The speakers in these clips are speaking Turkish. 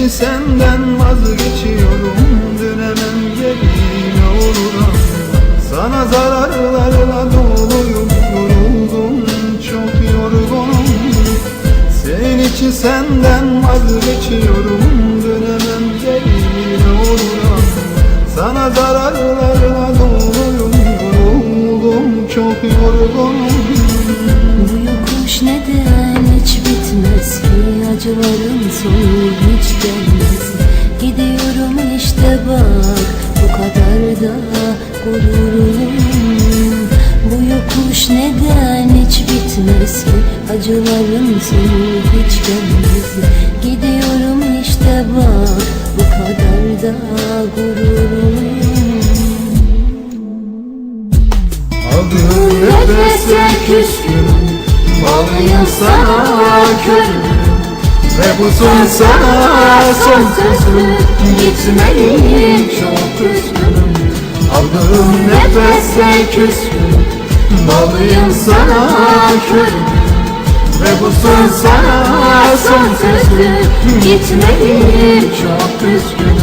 İçin senden vazgeçiyorum Dönemem geri ne olur. Sana zararlarla doluyum Yoruldum çok yorgunum Senin için senden vazgeçiyorum Dönemem geri ne olur. Sana zararlarla doluyum Yoruldum çok yorgunum Acıların sonu hiç gelmez. Gidiyorum işte bak bu kadar da gururluyum. Bu yokuş neden hiç bitmez ki? Acıların sonu hiç gelmez. Gidiyorum işte bak bu kadar da gururluyum. Aldığın nefese küskünüm Bağlıyım sana körüm Ve bu son sana son sözüm Gitmeliyim çok üzgünüm. Aldığım nefese küskünüm Bağlıyım sana körüm Ve bu son sana son sözüm Gitmeliyim çok üzgünüm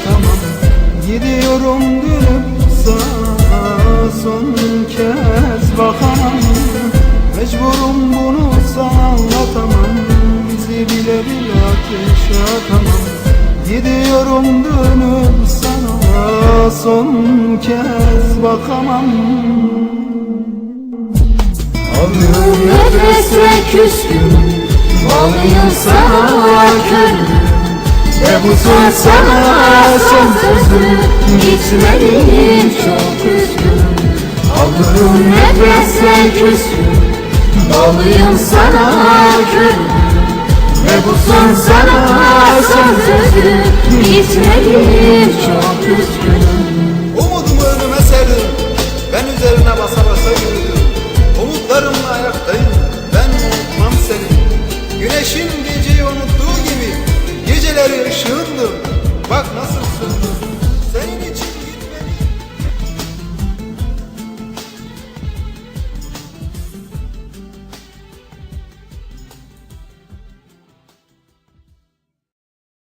atamam Gidiyorum dönüp sana son kez bakamam. Mecburum bunu sana anlatamam. Bizi bile bile ateşe atamam. Gidiyorum dönüp sana son kez bakamam. Aldığım nefese küskünüm Bağlıyım sana körüm Ve bu son sana son sözüm Gitmeliyim çok üzgünüm. Aldığım nefese küskünüm Bağlıyım sana körüm Ve bu son sana sözüm Gitmeliyim çok üzgünüm